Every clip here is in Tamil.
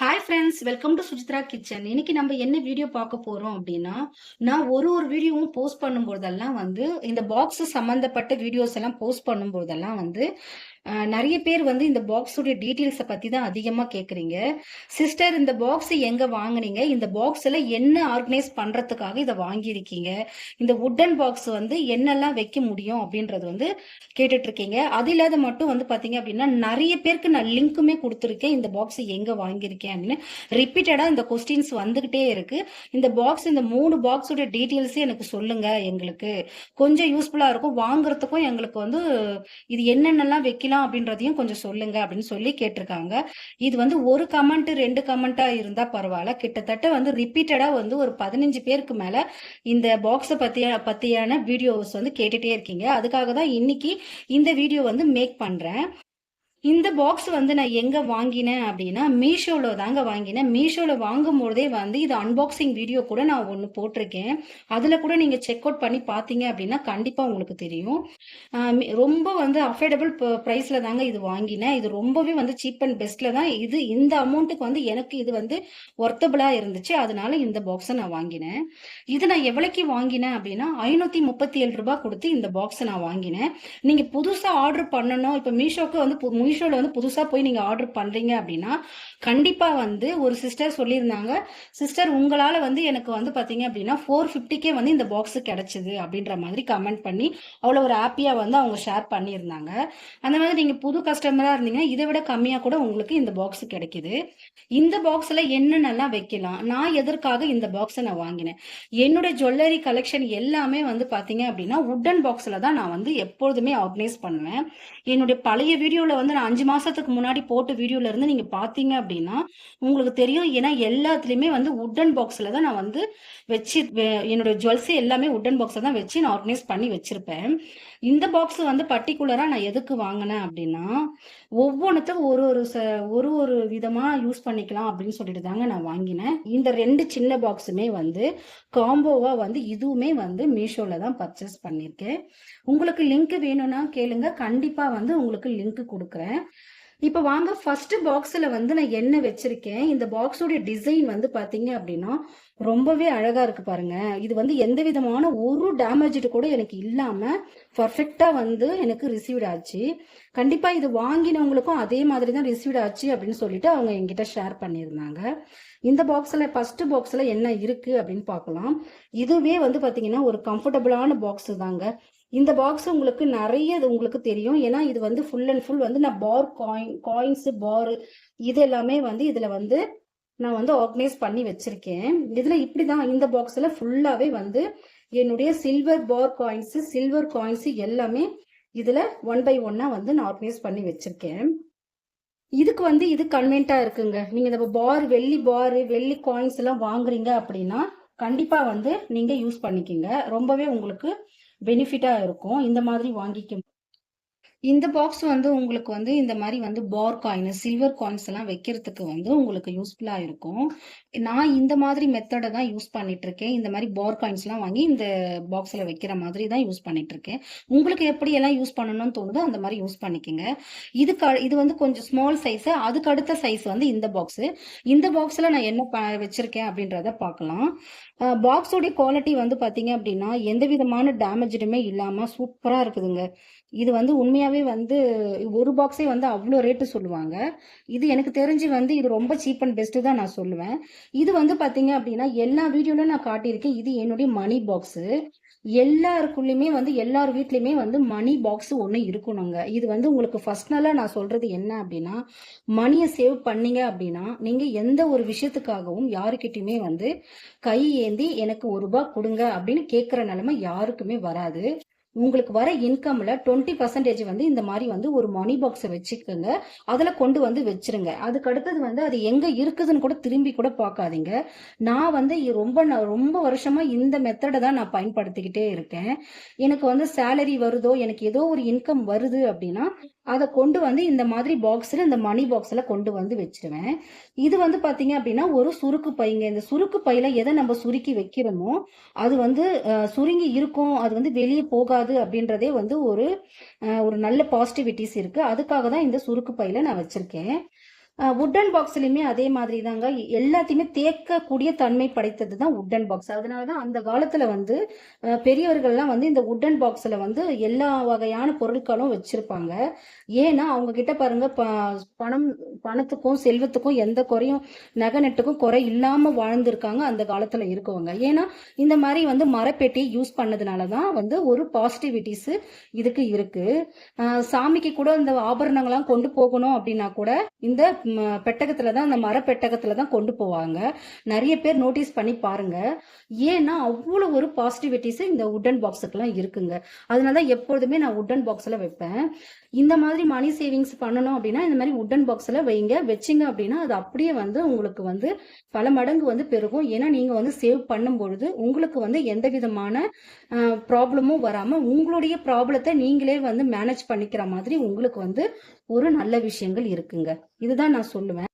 Hi friends welcome to Sujithra kitchen இன்னைக்கு நம்ம என்ன வீடியோ பார்க்க போறோம் அப்படின்னா நான் ஒரு ஒரு வீடியோவும் போஸ்ட் பண்ணும்போதெல்லாம் வந்து இந்த பாக்ஸ் சம்மந்தப்பட்ட வீடியோஸ் எல்லாம் போஸ்ட் பண்ணும்போதெல்லாம் வந்து நிறைய பேர் வந்து இந்த பாக்ஸோட டீட்டெயில்ஸை பற்றி தான் அதிகமாக கேட்குறீங்க சிஸ்டர் இந்த பாக்ஸ் எங்கே வாங்குனீங்க? இந்த பாக்ஸில் என்ன ஆர்கனைஸ் பண்ணுறதுக்காக இதை வாங்கியிருக்கீங்க? இந்த உட்டன் பாக்ஸ் வந்து என்னெல்லாம் வைக்க முடியும் அப்படின்றது வந்து கேட்டுட்ருக்கீங்க. அது இல்லாத மட்டும் வந்து பார்த்தீங்க அப்படின்னா நிறைய பேருக்கு நான் லிங்க்குமே கொடுத்துருக்கேன். இந்த பாக்ஸ் எங்கே வாங்கியிருக்கேன் அப்படின்னு. ரிப்பீட்டடாக இந்த கொஸ்டின்ஸ் வந்துக்கிட்டே இருக்குது இந்த பாக்ஸ் இந்த மூணு பாக்ஸோட டீட்டெயில்ஸே எனக்கு சொல்லுங்கள் எங்களுக்கு. கொஞ்சம் யூஸ்ஃபுல்லாக இருக்கும். வாங்குறதுக்கும் எங்களுக்கு வந்து இது என்னென்னலாம் வைக்கலாம் அப்படின்றதையும் கொஞ்சம் சொல்லுங்க அப்படின்னு சொல்லி கேட்டிருக்காங்க. இது வந்து ஒரு கமெண்ட் ரெண்டு கமெண்டா இருந்தா பரவாயில்ல. கிட்டத்தட்ட வந்து ரிப்பீட்டடா வந்து ஒரு பதினஞ்சு பேருக்கு மேல இந்த பாக்ஸை பத்திய பத்தியான வீடியோஸ் வந்து கேட்டுட்டே இருக்கீங்க. அதுக்காக தான் இன்னைக்கு இந்த வீடியோ வந்து மேக் பண்றேன். இந்த பாக்ஸ் வந்து நான் எங்கே வாங்கினேன் அப்படின்னா மீஷோவில் தாங்க வாங்கினேன். மீஷோவில் வாங்கும்போதே வந்து இது அன்பாக்சிங் வீடியோ கூட நான் ஒன்று போட்டிருக்கேன். அதில் கூட நீங்கள் செக் அவுட் பண்ணி பார்த்தீங்க அப்படின்னா கண்டிப்பாக உங்களுக்கு தெரியும். ரொம்ப வந்து அஃபோர்டபுள் ப்ரைஸில் தாங்க இது வாங்கினேன். இது ரொம்பவே வந்து சீப் அண்ட் பெஸ்ட்டில் தான் இது இந்த அமௌண்ட்டுக்கு வந்து எனக்கு இது வந்து ஒர்த்தபிளாக இருந்துச்சு. அதனால இந்த பாக்ஸை நான் வாங்கினேன். இது நான் எவ்வளோக்கு வாங்கினேன் அப்படின்னா ஐநூற்றி முப்பத்தி ஏழு ரூபாய் கொடுத்து இந்த பாக்ஸை நான் வாங்கினேன். நீங்கள் புதுசாக ஆர்டர் பண்ணணும். இப்போ மீஷோக்கு வந்து மீஷோவில் வந்து புதுசாக போய் நீங்கள் ஆர்டர் பண்ணுறீங்க அப்படின்னா கண்டிப்பாக வந்து ஒரு சிஸ்டர் சொல்லியிருந்தாங்க சிஸ்டர் உங்களால் வந்து எனக்கு வந்து பார்த்தீங்க அப்படின்னா ஃபோர் ஃபிஃப்டிக்கே வந்து இந்த பாக்ஸு கிடச்சிது அப்படின்ற மாதிரி கமெண்ட் பண்ணி அவ்வளோ ஒரு ஹாப்பியாக வந்து அவங்க ஷேர் பண்ணியிருந்தாங்க. அந்த மாதிரி நீங்கள் புது கஸ்டமராக இருந்தீங்கன்னா இதை விட கம்மியாக கூட உங்களுக்கு இந்த பாக்ஸ் கிடைக்குது. இந்த பாக்ஸில் என்னென்னலாம் வைக்கலாம்? நான் எதற்காக இந்த பாக்ஸை நான் வாங்கினேன்? என்னோட ஜுவல்லரி கலெக்ஷன் எல்லாமே வந்து பார்த்தீங்க அப்படின்னா உட்டன் பாக்ஸில் தான் நான் வந்து எப்பொழுதுமே ஆர்கனைஸ் பண்ணுவேன். என்னுடைய பழைய வீடியோவில் வந்து நான் அஞ்சு மாசத்துக்கு முன்னாடி போட்ட வீடியோல இருந்து நீங்க பாத்தீங்க அப்படின்னா உங்களுக்கு தெரியும். ஏன்னா எல்லாத்துலயுமே வந்து உட்டன் பாக்ஸ்ல தான் நான் வந்து வச்சு வெ- என்னோட ஜுவல்ஸ் எல்லாமே உட்டன் பாக்ஸ்ல தான் வச்சு நான் ஆர்கனைஸ் பண்ணி வச்சிருப்பேன். இந்த பாக்ஸ் வந்து பர்டிகுலரா நான் எதுக்கு வாங்கினேன் அப்படின்னா ஒவ்வொன்றுத்துக்கும் ஒரு ஒரு ச ஒரு ஒரு விதமாக யூஸ் பண்ணிக்கலாம் அப்படின்னு சொல்லிட்டு தாங்க நான் வாங்கினேன். இந்த ரெண்டு சின்ன பாக்ஸுமே வந்து காம்போவாக வந்து இதுவுமே வந்து மீஷோவில் தான் பர்ச்சேஸ் பண்ணியிருக்கேன் உங்களுக்கு லிங்க் வேணும்னா கேளுங்க. கண்டிப்பாக வந்து உங்களுக்கு லிங்க் கொடுக்குறேன். இப்போ வாங்க ஃபர்ஸ்ட் பாக்ஸில் வந்து நான் என்ன வச்சிருக்கேன்? இந்த பாக்ஸோட டிசைன் வந்து பார்த்தீங்க அப்படின்னா ரொம்பவே அழகாக இருக்கு பாருங்க. இது வந்து எந்த விதமான ஒரு டேமேஜ்டு கூட எனக்கு இல்லாமல் பர்ஃபெக்டாக வந்து எனக்கு ரிசீவ்ட் ஆச்சு. கண்டிப்பாக இது வாங்கினவங்களுக்கும் அதே மாதிரி தான் ரிசீவ்ட் ஆச்சு அப்படின்னு சொல்லிட்டு அவங்க என்கிட்ட ஷேர் பண்ணியிருந்தாங்க. இந்த பாக்ஸில் ஃபர்ஸ்ட் பாக்ஸில் என்ன இருக்குது அப்படின்னு பார்க்கலாம். இதுவே வந்து பார்த்தீங்கன்னா ஒரு கம்ஃபர்டபுளான பாக்ஸ் தாங்க. இந்த பாக்ஸ் உங்களுக்கு நிறைய இது உங்களுக்கு தெரியும். ஏன்னா இது வந்து ஃபுல் அண்ட் ஃபுல் வந்து நான் பார் காயின் காயின்ஸ் பார் இது எல்லாமே வந்து இதுல வந்து நான் வந்து ஆர்கனைஸ் பண்ணி வச்சிருக்கேன். இதுல இப்படிதான் இந்த பாக்ஸ்ல ஃபுல்லாவே வந்து என்னுடைய silver bar coins silver coins எல்லாமே இதுல ஒன் பை ஒன்னா வந்து நான் ஆர்கனைஸ் பண்ணி வச்சிருக்கேன். இதுக்கு வந்து இது கன்வென்ட்டா இருக்குங்க. நீங்க இந்த பார் வெள்ளி பார் வெள்ளி காயின்ஸ் எல்லாம் வாங்குறீங்க அப்படின்னா கண்டிப்பா வந்து நீங்க யூஸ் பண்ணிக்கிங்க. ரொம்பவே உங்களுக்கு பெனிஃபிட்டாக இருக்கும். இந்த மாதிரி வாங்கிக்க இந்த பாக்ஸ் வந்து உங்களுக்கு வந்து இந்த மாதிரி வந்து பார் காயின் சில்வர் காயின்ஸ் எல்லாம் வைக்கிறதுக்கு வந்து உங்களுக்கு யூஸ்ஃபுல்லாக இருக்கும். நான் இந்த மாதிரி மெத்தடை தான் யூஸ் பண்ணிட்டு இருக்கேன் இந்த மாதிரி பார் காயின்ஸ் எல்லாம் வாங்கி இந்த பாக்ஸில் வைக்கிற மாதிரி தான் யூஸ் பண்ணிட்டு இருக்கேன் உங்களுக்கு எப்படி எல்லாம் யூஸ் பண்ணணும்னு தோணுதோ அந்த மாதிரி யூஸ் பண்ணிக்கோங்க. இதுக்கு இது வந்து கொஞ்சம் ஸ்மால் சைஸு அதுக்கு அடுத்த சைஸ் வந்து இந்த பாக்ஸு இந்த பாக்ஸில் நான் என்ன ப- வச்சிருக்கேன் அப்படின்றத பார்க்கலாம். பாக்ஸோடைய குவாலிட்டி வந்து பார்த்தீங்க அப்படின்னா எந்த விதமான டேமேஜுமே இல்லாமல் சூப்பராக இருக்குதுங்க. இது வந்து உண்மையாகவே வந்து ஒரு பாக்ஸே வந்து அவ்வளோ ரேட்டு சொல்லுவாங்க. இது எனக்கு தெரிஞ்சு வந்து இது ரொம்ப சீப் அண்ட் பெஸ்ட்டு தான் நான் சொல்லுவேன். இது வந்து பார்த்தீங்க அப்படின்னா எல்லா வீடியோவிலும் நான் காட்டியிருக்கேன். இது என்னுடைய மணி பாக்ஸு எல்லாருக்குள்ளேயுமே வந்து எல்லார் வீட்லேயுமே வந்து மணி பாக்ஸ் ஒன்று இருக்கணுங்க. இது வந்து உங்களுக்கு ஃபர்ஸ்ட் நாளாக நான் சொல்கிறது என்ன அப்படின்னா மணியை சேவ் பண்ணீங்க அப்படின்னா நீங்கள் எந்த ஒரு விஷயத்துக்காகவும் யாருக்கிட்டையுமே வந்து கை ஏந்தி எனக்கு ஒரு ரூபா கொடுங்க அப்படின்னு கேட்குற நிலைமை யாருக்குமே வராது. உங்களுக்கு வர இன்கம்ல டுவெண்ட்டி பர்சன்டேஜ் வந்து இந்த மாதிரி வந்து ஒரு மணி பாக்ஸை வச்சுக்கோங்க. அதில் கொண்டு வந்து வச்சிருங்க. அதுக்கு அடுத்தது வந்து அது எங்க இருக்குதுன்னு கூட திரும்பி கூட பார்க்காதீங்க. நான் வந்து ரொம்ப ரொம்ப வருஷமா இந்த மெத்தடை தான் நான் பயன்படுத்திக்கிட்டே இருக்கேன். எனக்கு வந்து சேலரி வருதோ எனக்கு ஏதோ ஒரு இன்கம் வருது அப்படின்னா அதை கொண்டு வந்து இந்த மாதிரி பாக்ஸில் இந்த மணி பாக்ஸில் கொண்டு வந்து வச்சிருவேன். இது வந்து பார்த்தீங்க அப்படின்னா ஒரு சுருக்கு பைங்க. இந்த சுருக்கு பையில் எதை நம்ம சுருக்கி வைக்கிறோமோ அது வந்து சுருங்கி இருக்கும். அது வந்து வெளியே போகாது அப்படின்றதே வந்து ஒரு ஒரு நல்ல பாசிட்டிவிட்டிஸ் இருக்குது அதுக்காக தான் இந்த சுருக்கு பையில் நான் வச்சுருக்கேன். உட்டன் பாக்ஸ்லையுமே அதே மாதிரி தாங்க எல்லாத்தையுமே தேக்கக்கூடிய தன்மை படைத்தது தான் உட்டன் பாக்ஸ் அதனால தான் அந்த காலத்தில் வந்து பெரியவர்கள்லாம் வந்து இந்த உட்டன் பாக்ஸில் வந்து எல்லா வகையான பொருட்களும் வச்சுருப்பாங்க. ஏன்னா அவங்க கிட்ட பாருங்க ப பணம் பணத்துக்கும் செல்வத்துக்கும் எந்த குறையும் நகை நெட்டுக்கும் குறை இல்லாமல் வாழ்ந்திருக்காங்க அந்த காலத்தில் இருக்கவங்க. ஏன்னா இந்த மாதிரி வந்து மரப்பெட்டி யூஸ் பண்ணதுனால தான் வந்து ஒரு பாசிட்டிவிட்டிஸு இதுக்கு இருக்குது சாமிக்கு கூட இந்த ஆபரணங்கள்லாம் கொண்டு போகணும் அப்படின்னா கூட இந்த பெட்டகத்துல தான் அந்த மரப்பெட்டகத்தில் தான் கொண்டு போவாங்க. நிறைய பேர் நோட்டீஸ் பண்ணி பாருங்க. ஏன்னா அவ்வளோ ஒரு பாசிட்டிவிட்டிஸ் இந்த உட்டன் பாக்ஸுக்கெல்லாம் இருக்குங்க. அதனால தான் எப்பொழுதுமே நான் உட்டன் பாக்ஸில் வைப்பேன். இந்த மாதிரி மணி சேவிங்ஸ் பண்ணணும் அப்படின்னா இந்த மாதிரி உட்டன் பாக்ஸில் வைங்க. வச்சிங்க அப்படின்னா அது அப்படியே வந்து உங்களுக்கு வந்து பல மடங்கு வந்து பெருகும். ஏன்னா நீங்கள் வந்து சேவ் பண்ணும் பொழுது உங்களுக்கு வந்து எந்த விதமான ப்ராப்ளமும் வராமல் உங்களுடைய ப்ராப்ளத்தை நீங்களே வந்து மேனேஜ் பண்ணிக்கிற மாதிரி உங்களுக்கு வந்து ஒரு நல்ல விஷயங்கள் இருக்குங்க. இதுதான் நான் சொல்லுவேன்.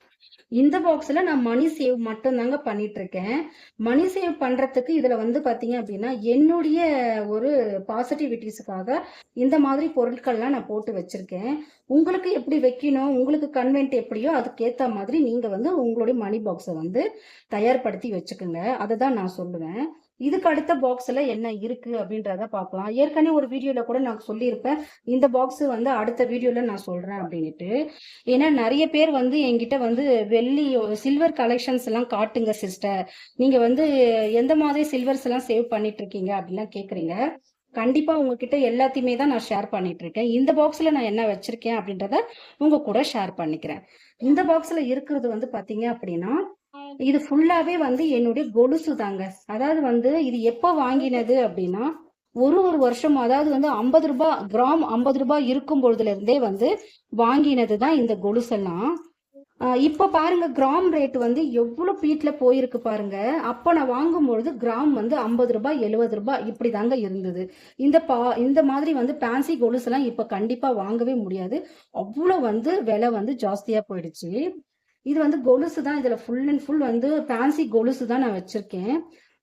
இந்த பாக்ஸ்ல நான் மணி சேவ் மட்டும் தாங்க பண்ணிட்டு இருக்கேன் மணி சேவ் பண்றதுக்கு இதுல வந்து பாத்தீங்க அப்படின்னா என்னுடைய ஒரு பாசிட்டிவிட்டிஸுக்காக இந்த மாதிரி பொருட்கள்லாம் நான் போட்டு வச்சிருக்கேன். உங்களுக்கு எப்படி வைக்கணும் உங்களுக்கு கன்வென்ட் எப்படியோ அதுக்கேத்த மாதிரி நீங்க வந்து உங்களுடைய மணி பாக்ஸை வந்து தயார்படுத்தி வச்சுக்கோங்க. அதை தான் நான் சொல்லுவேன். இதுக்கு அடுத்த பாக்ஸ்ல என்ன இருக்கு அப்படின்றத பார்க்கலாம். ஏற்கனவே ஒரு வீடியோல கூட நான் சொல்லியிருப்பேன். இந்த பாக்ஸ் வந்து அடுத்த வீடியோல நான் சொல்றேன் அப்படின்ட்டு ஏன்னா நிறைய பேர் வந்து என்கிட்ட வந்து வெள்ளி சில்வர் கலெக்ஷன்ஸ் எல்லாம் காட்டுங்க சிஸ்டர் நீங்க வந்து எந்த மாதிரி சில்வர்ஸ் எல்லாம் சேவ் பண்ணிட்டு இருக்கீங்க அப்படிலாம் கேக்குறீங்க. கண்டிப்பா உங்ககிட்ட எல்லாத்தையுமே தான் நான் ஷேர் பண்ணிட்டு இருக்கேன் இந்த பாக்ஸ்ல நான் என்ன வச்சிருக்கேன் அப்படின்றத உங்க கூட ஷேர் பண்ணிக்கிறேன். இந்த பாக்ஸ்ல இருக்கிறது வந்து பாத்தீங்க அப்படின்னா இது ஃபுல்லாவே வந்து என்னுடைய கொலுசு தாங்க. அதாவது வந்து இது எப்போ வாங்கினது அப்படின்னா ஒரு ஒரு வருஷம் அதாவது வந்து ஐம்பது ரூபாய் கிராம் ஐம்பது ரூபாய் இருக்கும் பொழுதுல இருந்தே வந்து வாங்கினது தான் இந்த கொலுசெல்லாம். இப்போ இப்ப பாருங்க கிராம் ரேட் வந்து எவ்வளவு பீட்ல போயிருக்கு பாருங்க. அப்ப நான் வாங்கும்பொழுது கிராம் வந்து ஐம்பது ரூபாய் எழுபது ரூபாய் இப்படி தாங்க இருந்தது. இந்த பா இந்த மாதிரி வந்து ஃபேன்சி கொலுசெல்லாம் இப்போ இப்ப கண்டிப்பா வாங்கவே முடியாது. அவ்வளவு வந்து விலை வந்து ஜாஸ்தியா போயிடுச்சு. இது வந்து கொலுசு தான். இதுல ஃபுல் அண்ட் ஃபுல் வந்து ஃபேன்சி கொலுசு தான் நான் வச்சிருக்கேன்.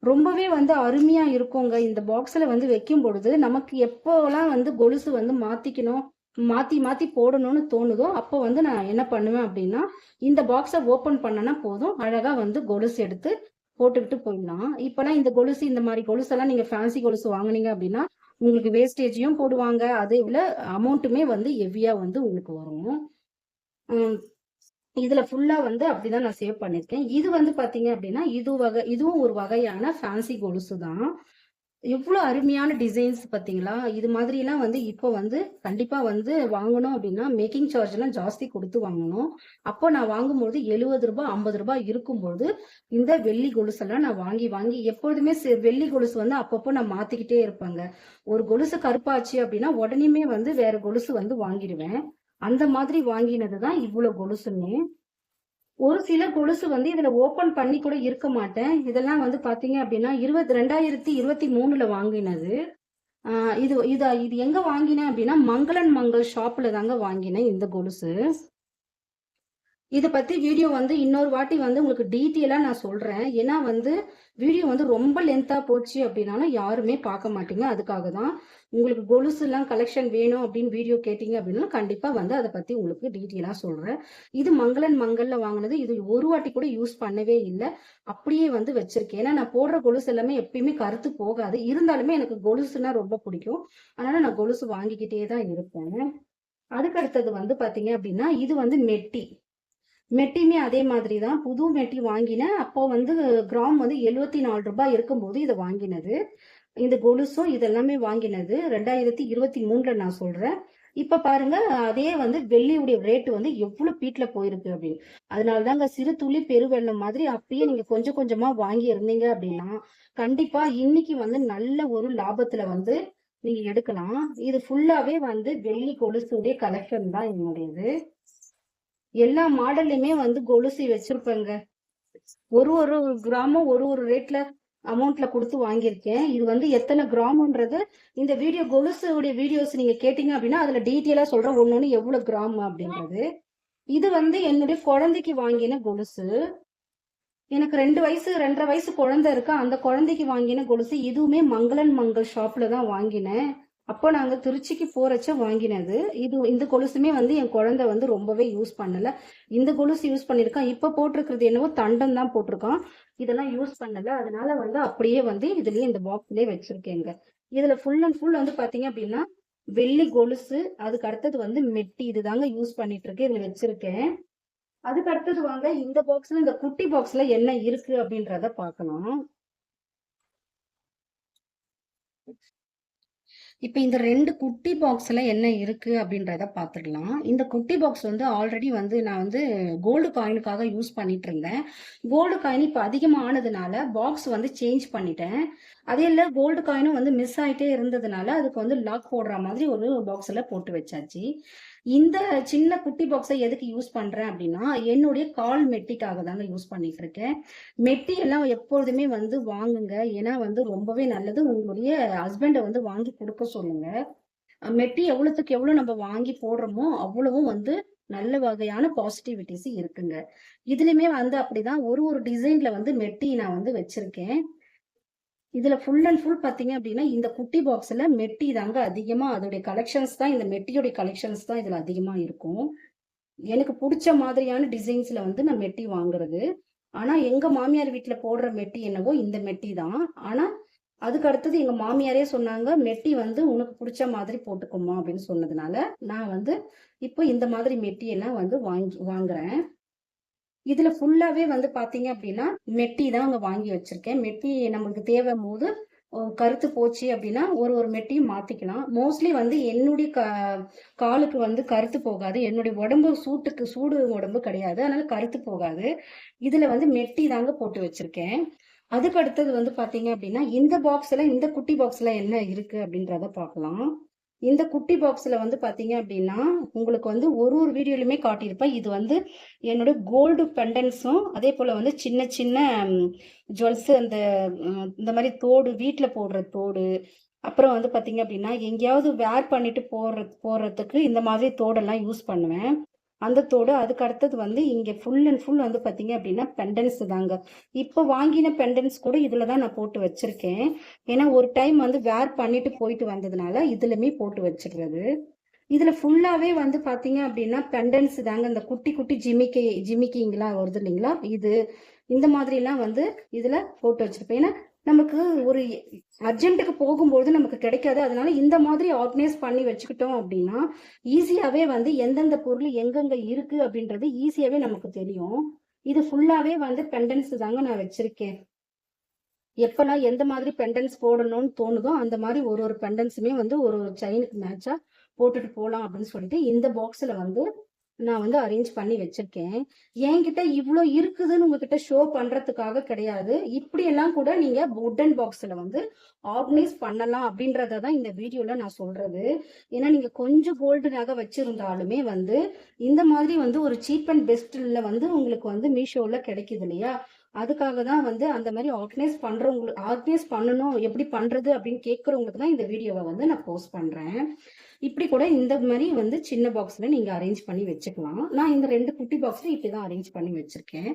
ரொம்பவே வந்து அருமையா இருக்குங்க. இந்த பாக்ஸ்ல வந்து வைக்கும் பொழுது நமக்கு எப்போலாம் வந்து கொலுசு வந்து மாத்திக்கணும் மாத்தி மாத்தி போடணும்னு தோணுதோ அப்போ வந்து நான் என்ன பண்ணுவேன் அப்படின்னா இந்த பாக்ஸை ஓபன் பண்ணனா போதும். அழகா வந்து கொலுசு எடுத்து போட்டுக்கிட்டு போயிடலாம். இப்பெல்லாம் இந்த கொலுசு இந்த மாதிரி கொலுசெல்லாம் நீங்க ஃபேன்சி கொலுசு வாங்குனீங்க அப்படின்னா உங்களுக்கு வேஸ்டேஜையும் போடுவாங்க. அதே போல அமௌண்ட்டுமே வந்து ஹெவியா வந்து உங்களுக்கு வரும். இதுல ஃபுல்லா வந்து அப்படிதான் நான் சேவ் பண்ணிருக்கேன் இது வந்து பாத்தீங்க அப்படின்னா இது வகை இதுவும் ஒரு வகையான ஃபேன்சி கொலுசு தான். எவ்வளவு அருமையான டிசைன்ஸ் பாத்தீங்களா? இது மாதிரி எல்லாம் வந்து இப்போ வந்து கண்டிப்பா வந்து வாங்கணும் அப்படின்னா மேக்கிங் சார்ஜ் எல்லாம் ஜாஸ்தி கொடுத்து வாங்கணும். அப்போ நான் வாங்கும்போது எழுபது ரூபாய் ஐம்பது ரூபாய் இருக்கும்போது இந்த வெள்ளி கொலுசெல்லாம் நான் வாங்கி வாங்கி எப்பொழுதுமே வெள்ளி கொலுசு வந்து அப்பப்போ நான் மாத்திக்கிட்டே இருப்பாங்க. ஒரு கொலுசு கருப்பாச்சு அப்படின்னா உடனேமே வந்து வேற கொலுசு வந்து வாங்கிடுவேன். அந்த மாதிரி வாங்கினது தான் இவ்வளவு கொலுசுன்னு. ஒரு சில கொலுசு வந்து இதுல ஓபன் பண்ணி கூட இருக்க மாட்டேன். இதெல்லாம் வந்து பாத்தீங்க அப்படின்னா இருபத்தி ரெண்டாயிரத்தி இருபத்தி மூணுல வாங்கினது. இது இது இது எங்க வாங்கினேன் அப்படின்னா மங்களன் மங்கள் ஷாப்ல தாங்க வாங்கினேன் இந்த கொலுசு. இதை பத்தி வீடியோ வந்து இன்னொரு வாட்டி வந்து உங்களுக்கு டீட்டெயிலா நான் சொல்றேன். ஏன்னா வந்து வீடியோ வந்து ரொம்ப லென்த்தா போச்சு அப்படின்னாலும் யாருமே பார்க்க மாட்டீங்க. அதுக்காக தான் உங்களுக்கு கொலுசு எல்லாம் கலெக்ஷன் வேணும் அப்படின்னு வீடியோ கேட்டீங்க அப்படின்னா கண்டிப்பா வந்து அதை பத்தி உங்களுக்கு டீட்டெயிலா சொல்றேன். இது மங்களன் மங்கல்ல வாங்கினது. இது ஒரு வாட்டி கூட யூஸ் பண்ணவே இல்லை. அப்படியே வந்து வச்சிருக்கேன். ஏன்னா நான் போடுற கொலுசு எல்லாமே எப்பயுமே கருத்து போகாது. இருந்தாலுமே எனக்கு கொலுசுனா ரொம்ப பிடிக்கும். அதனால நான் கொலுசு வாங்கிக்கிட்டே தான் இருப்பேன். அதுக்கு அடுத்தது வந்து பாத்தீங்க அப்படின்னா இது வந்து மெட்டி மெட்டியுமே அதே மாதிரி தான் புது மெட்டி வாங்கினேன் அப்போ வந்து கிராம் வந்து எழுபத்தி நாலு ரூபாய் இருக்கும்போது இதை வாங்கினது. இந்த கொலுசும் இதெல்லாமே வாங்கினது. ரெண்டாயிரத்தி இருபத்தி மூணுல நான் சொல்றேன். இப்ப பாருங்க அதே வந்து வெள்ளியுடைய ரேட் வந்து எவ்வளவு பீட்ல போயிருக்கு அப்படின்னு. அதனாலதாங்க சிறு துளி பெருவெள்ளம் மாதிரி அப்பயே நீங்க கொஞ்சம் கொஞ்சமா வாங்கி இருந்தீங்க அப்படின்னா கண்டிப்பா இன்னைக்கு வந்து நல்ல ஒரு லாபத்துல வந்து நீங்க எடுக்கலாம். இது ஃபுல்லாவே வந்து வெள்ளி கொலுசுடைய கலெக்ஷன் தான் என்னுடையது. எல்லா மாடல்லையுமே வந்து கொலுசு வச்சிருப்பேங்க. ஒரு ஒரு கிராமும் ஒரு ஒரு ரேட்ல அமௌண்ட்ல கொடுத்து வாங்கியிருக்கேன். இது வந்து எத்தனை கிராம்ன்றது இந்த வீடியோ கொலுசுடைய வீடியோஸ் நீங்க கேட்டீங்க அப்படின்னா அதுல டீட்டெயிலா சொல்றேன் ஒன்னொன்னு எவ்வளவு கிராம் அப்படின்றது. இது வந்து என்னுடைய குழந்தைக்கு வாங்கின கொலுசு. எனக்கு ரெண்டு வயசு ரெண்டரை வயசு குழந்தை இருக்கு. அந்த குழந்தைக்கு வாங்கின கொலுசு இதுவுமே மங்களன் மங்கள் ஷாப்ல தான் வாங்கினேன். அப்போ நாங்கள் திருச்சிக்கு போறச்ச வாங்கினது. இது இந்த கொலுசுமே வந்து என் குழந்தை வந்து ரொம்பவே யூஸ் பண்ணல. இந்த கொலுசு யூஸ் பண்ணியிருக்கான் இப்போ போட்டிருக்கிறது என்னவோ தண்டம் தான் போட்டிருக்கான். இதெல்லாம் யூஸ் பண்ணல. அதனால வந்து அப்படியே வந்து இதுலயே இந்த பாக்ஸ்லயே வச்சிருக்கேங்க. இதுல ஃபுல் அண்ட் ஃபுல் வந்து பாத்தீங்க அப்படின்னா வெள்ளி கொலுசு அதுக்கு அடுத்தது வந்து மெட்டி இதுதாங்க யூஸ் பண்ணிட்டு இருக்கேன் இதுல வச்சிருக்கேன். அதுக்கு அடுத்தது வாங்க இந்த பாக்ஸ்ல இந்த குட்டி பாக்ஸ்ல என்ன இருக்கு அப்படின்றத பார்க்கலாம். இப்போ இந்த ரெண்டு குட்டி பாக்ஸில் என்ன இருக்குது அப்படின்றத பார்த்துடலாம் இந்த குட்டி பாக்ஸ் வந்து ஆல்ரெடி வந்து நான் வந்து கோல்டு காயினுக்காக யூஸ் பண்ணிட்டு இருந்தேன். கோல்டு காயின் இப்போ அதிகமாக ஆனதுனால பாக்ஸ் வந்து சேஞ்ச் பண்ணிட்டேன். அதே இல்லை கோல்டு காயினும் வந்து மிஸ் ஆகிட்டே இருந்ததுனால அதுக்கு வந்து லாக் போடுற மாதிரி ஒரு பாக்ஸில் போட்டு வச்சாச்சு. இந்த சின்ன குட்டி பாக்ஸை எதுக்கு யூஸ் பண்றேன் அப்படின்னா என்னுடைய கால் மெட்டிக்காக தாங்க யூஸ் பண்ணிட்டு இருக்கேன் மெட்டி எல்லாம் எப்பொழுதுமே வந்து வாங்குங்க. ஏன்னா வந்து ரொம்பவே நல்லது. உங்களுடைய ஹஸ்பண்டை வந்து வாங்கி கொடுக்க சொல்லுங்க. மெட்டி எவ்வளவுக்கு எவ்வளவு நம்ம வாங்கி போடுறோமோ அவ்வளவும் வந்து நல்ல வகையான பாசிட்டிவிட்டிஸ் இருக்குங்க. இதுலயுமே வந்து அப்படிதான். ஒரு ஒரு டிசைன்ல வந்து மெட்டி நான் வந்து வச்சிருக்கேன். இதுல ஃபுல் அண்ட் ஃபுல் பாத்தீங்க அப்படின்னா இந்த குட்டி பாக்ஸ்ல மெட்டி தாங்க அதிகமா. அதோடைய கலெக்ஷன்ஸ் தான் இந்த மெட்டியோடைய கலெக்ஷன்ஸ் தான் இதுல அதிகமா இருக்கும். எனக்கு பிடிச்ச மாதிரியான டிசைன்ஸ்ல வந்து நான் மெட்டி வாங்குறது. ஆனா எங்க மாமியார் வீட்டில் போடுற மெட்டி என்னவோ இந்த மெட்டி தான். ஆனா அதுக்கு அடுத்தது எங்க மாமியாரே சொன்னாங்க மெட்டி வந்து உனக்கு பிடிச்ச மாதிரி போட்டுக்கோமா அப்படின்னு சொன்னதுனால நான் வந்து இப்போ இந்த மாதிரி மெட்டி எல்லாம் வந்து வாங்கி வாங்குறேன். இதுல ஃபுல்லாவே வந்து பாத்தீங்க அப்படின்னா மெட்டி தான் அங்க வாங்கி வச்சிருக்கேன். மெட்டி நம்மளுக்கு தேவை போது கருத்து போச்சு அப்படின்னா ஒரு ஒரு மெட்டியும் மாத்திக்கலாம். மோஸ்ட்லி வந்து என்னுடைய க காலுக்கு வந்து கருத்து போகாது. என்னுடைய உடம்பு சூட்டுக்கு சூடு உடம்பு கிடையாது. அதனால கருத்து போகாது. இதுல வந்து மெட்டி தாங்க போட்டு வச்சிருக்கேன். அதுக்கு அடுத்தது வந்து பாத்தீங்க அப்படின்னா இந்த பாக்ஸ்ல இந்த குட்டி பாக்ஸ்ல என்ன இருக்கு அப்படின்றத பார்க்கலாம். இந்த குட்டி பாக்ஸில் வந்து பார்த்தீங்க அப்படின்னா உங்களுக்கு வந்து ஒரு ஒரு வீடியோலையுமே காட்டியிருப்பேன். இது வந்து என்னுடைய கோல்டு பெண்டன்ஸும் அதே போல் வந்து சின்ன சின்ன ஜுவல்ஸு அந்த இந்த மாதிரி தோடு வீட்டில் போடுற தோடு அப்புறம் வந்து பார்த்தீங்க அப்படின்னா எங்கேயாவது வேர் பண்ணிட்டு போடுற போடுறதுக்கு இந்த மாதிரி தோடெல்லாம் யூஸ் பண்ணுவேன். அந்த தோடு அதுக்கு அடுத்தது வந்து இங்கே ஃபுல் அண்ட் ஃபுல் வந்து பார்த்தீங்க அப்படின்னா பெண்டன்ஸ் தாங்க. இப்போ வாங்கின பெண்டன்ஸ் கூட இதில் தான் நான் போட்டு வச்சுருக்கேன். ஏன்னா ஒரு டைம் வந்து வேர் பண்ணிட்டு போயிட்டு வந்ததுனால இதுலையுமே போட்டு வச்சிடுறது. இதில் ஃபுல்லாகவே வந்து பார்த்தீங்க அப்படின்னா பெண்டன்ஸ் தாங்க. இந்த குட்டி குட்டி ஜிமிக்கி ஜிமிக்கிங்களா வருது இல்லைங்களா? இது இந்த மாதிரிலாம் வந்து இதில் போட்டு வச்சுருப்பேன். ஏன்னா நமக்கு ஒரு அர்ஜென்ட்டுக்கு போகும்போது நமக்கு கிடைக்காது. அதனால இந்த மாதிரி ஆர்கனைஸ் பண்ணி வச்சுக்கிட்டோம் அப்படின்னா ஈஸியாவே வந்து எந்தெந்த பொருள் எங்கெங்க இருக்கு அப்படின்றது ஈஸியாவே நமக்கு தெரியும். இது ஃபுல்லாவே வந்து பெண்டன்ஸ் தாங்க நான் வச்சிருக்கேன். எப்பெல்லாம் எந்த மாதிரி பெண்டன்ஸ் போடணும்னு தோணுதோ அந்த மாதிரி ஒரு ஒரு பெண்டன்ஸுமே வந்து ஒரு ஒரு செயினுக்கு மேட்சா போட்டுட்டு போகலாம் அப்படின்னு சொல்லிட்டு இந்த பாக்ஸ்ல வந்து நான் வந்து அரேஞ்ச் பண்ணி வச்சிருக்கேன். என்கிட்ட இவ்வளோ இருக்குதுன்னு உங்ககிட்ட ஷோ பண்றதுக்காக கிடையாது. இப்படியெல்லாம் கூட நீங்க வுட்டன் பாக்ஸ்ல வந்து ஆர்கனைஸ் பண்ணலாம் அப்படின்றத தான் இந்த வீடியோல நான் சொல்றது. ஏன்னா நீங்க கொஞ்சம் கோல்டு நகை வச்சிருந்தாலுமே வந்து இந்த மாதிரி வந்து ஒரு சீப் அண்ட் பெஸ்ட்ல வந்து உங்களுக்கு வந்து மீஷோல கிடைக்குது இல்லையா? அதுக்காக தான் வந்து அந்த மாதிரி ஆர்கனைஸ் பண்றவங்களுக்கு ஆர்கனைஸ் பண்ணணும் எப்படி பண்றது அப்படின்னு கேட்கறவங்களுக்கு தான் இந்த வீடியோவை வந்து நான் போஸ்ட் பண்றேன். இப்படி கூட இந்த மாதிரி வந்து சின்ன பாக்ஸ்ல நீங்க அரேஞ்ச் பண்ணி வச்சுக்கலாம். நான் இந்த ரெண்டு குட்டி பாக்ஸ்ல இப்படிதான் அரேஞ்ச் பண்ணி வச்சிருக்கேன்.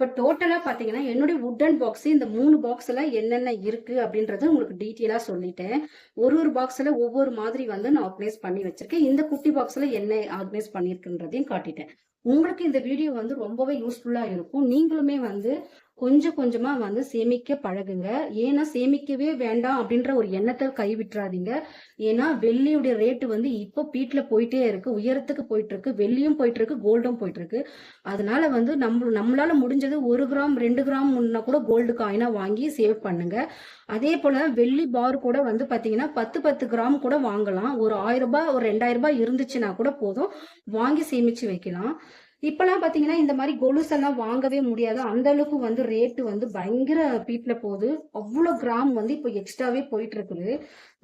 பட் டோட்டலா பாத்தீங்கன்னா என்னுடைய வுட்டன் பாக்ஸ் இந்த மூணு பாக்ஸ்ல என்னென்ன இருக்கு அப்படின்றது உங்களுக்கு டீட்டெயிலா சொல்லிட்டேன். ஒரு ஒரு பாக்ஸ்ல ஒவ்வொரு மாதிரி வந்து நான் ஆர்கனைஸ் பண்ணி வச்சிருக்கேன். இந்த குட்டி பாக்ஸ்ல என்ன ஆர்கனைஸ் பண்ணியிருக்குன்றதையும் காட்டிட்டேன். உங்களுக்கு இந்த வீடியோ வந்து ரொம்பவே யூஸ்ஃபுல்லா இருக்கும். நீங்களுமே வந்து கொஞ்சம் கொஞ்சமா வந்து சேமிக்க பழகுங்க. ஏன்னா சேமிக்கவே வேண்டாம் அப்படின்ற ஒரு எண்ணத்தை கைவிட்டுறாதீங்க. ஏன்னா வெள்ளியுடைய ரேட்டு வந்து இப்போ பீட்ல போயிட்டே இருக்கு. உயரத்துக்கு போயிட்டு இருக்கு. வெள்ளியும் போயிட்டு இருக்கு. கோல்டும் போயிட்டு இருக்கு. அதனால வந்து நம்ம நம்மளால முடிஞ்சது ஒரு கிராம் ரெண்டு கிராம் முன்னா கூட கோல்டு காயினா வாங்கி சேவ் பண்ணுங்க. அதே போல வெள்ளி பார் கூட வந்து பாத்தீங்கன்னா பத்து பத்து கிராம் கூட வாங்கலாம். ஒரு ஆயிரம் ரூபாய் ஒரு ரெண்டாயிரம் ரூபாய் இருந்துச்சுன்னா கூட போதும். வாங்கி சேமிச்சு வைக்கலாம். இப்போலாம் பார்த்தீங்கன்னா இந்த மாதிரி கொலுஸ் எல்லாம் வாங்கவே முடியாது. அந்த அளவுக்கு வந்து ரேட்டு வந்து பயங்கர பீட்டில் போகுது. அவ்வளோ கிராம் வந்து இப்போ எக்ஸ்ட்ராவே போயிட்டு இருக்குது.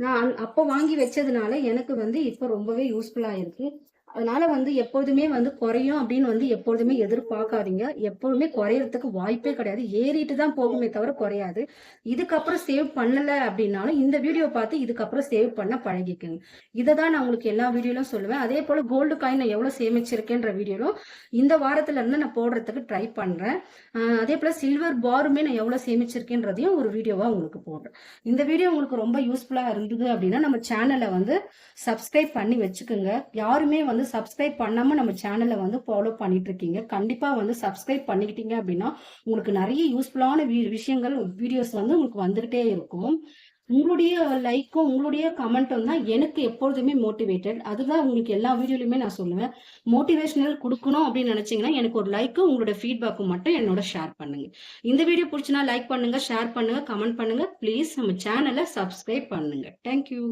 நான் அப்போ வாங்கி வச்சதுனால எனக்கு வந்து இப்போ ரொம்பவே யூஸ்ஃபுல்லாக இருக்குது அதனால வந்து எப்போதுமே வந்து குறையும் அப்படின்னு வந்து எப்பொழுதுமே எதிர்பார்க்காதீங்க. எப்பொழுதுமே குறையறதுக்கு வாய்ப்பே கிடையாது. ஏறிட்டு தான் போகுமே தவிர குறையாது. இதுக்கப்புறம் சேவ் பண்ணல அப்படின்னாலும் இந்த வீடியோ பார்த்து இதுக்கப்புறம் சேவ் பண்ண பழகிக்குங்க. இதை தான் நான் உங்களுக்கு எல்லா வீடியோலும் சொல்லுவேன். அதே போல கோல்டு காயின் நான் எவ்வளவு சேமிச்சிருக்கேன்ற வீடியோலும் இந்த வாரத்துல இருந்து நான் போடுறதுக்கு ட்ரை பண்றேன். அதே போல சில்வர் பாருமே நான் எவ்வளவு சேமிச்சிருக்கேன்றதையும் ஒரு வீடியோவா உங்களுக்கு போடுறேன். இந்த வீடியோ உங்களுக்கு ரொம்ப யூஸ்ஃபுல்லா இருந்தது அப்படின்னா நம்ம சேனலை வந்து சப்ஸ்கிரைப் பண்ணி வச்சுக்கோங்க. யாருமே வந்து சப்ஸ்கிரைப் பண்ணாம நம்ம சேனலை வந்து ஃபாலோ பண்ணிட்டு இருக்கீங்க கண்டிப்பா வந்து சப்ஸ்கிரைப் பண்ணிக்கிட்டீங்க அப்படின்னா உங்களுக்கு நிறைய யூஸ்ஃபுல்லான விஷயங்கள் வீடியோஸ் வந்து உங்களுக்கு வந்துகிட்டே இருக்கும். உங்களுடைய லைக்கும் உங்களுடைய கமெண்ட்டும் தான் எனக்கு எப்பொழுதுமே மோட்டிவேட்டட் அதுதான் உங்களுக்கு எல்லா வீடியோலையுமே நான் சொல்லுவேன். மோட்டிவேஷனல் கொடுக்கணும் அப்படின்னு நினைச்சீங்கன்னா எனக்கு ஒரு லைக்கும் உங்களோட ஃபீட்பேக்கும் மட்டும் என்னோட ஷேர் பண்ணுங்க. இந்த வீடியோ பிடிச்சினா லைக் பண்ணுங்க ஷேர் பண்ணுங்க கமெண்ட் பண்ணுங்க. ப்ளீஸ் நம்ம சேனலை சப்ஸ்கிரைப் பண்ணுங்க. தேங்க்யூ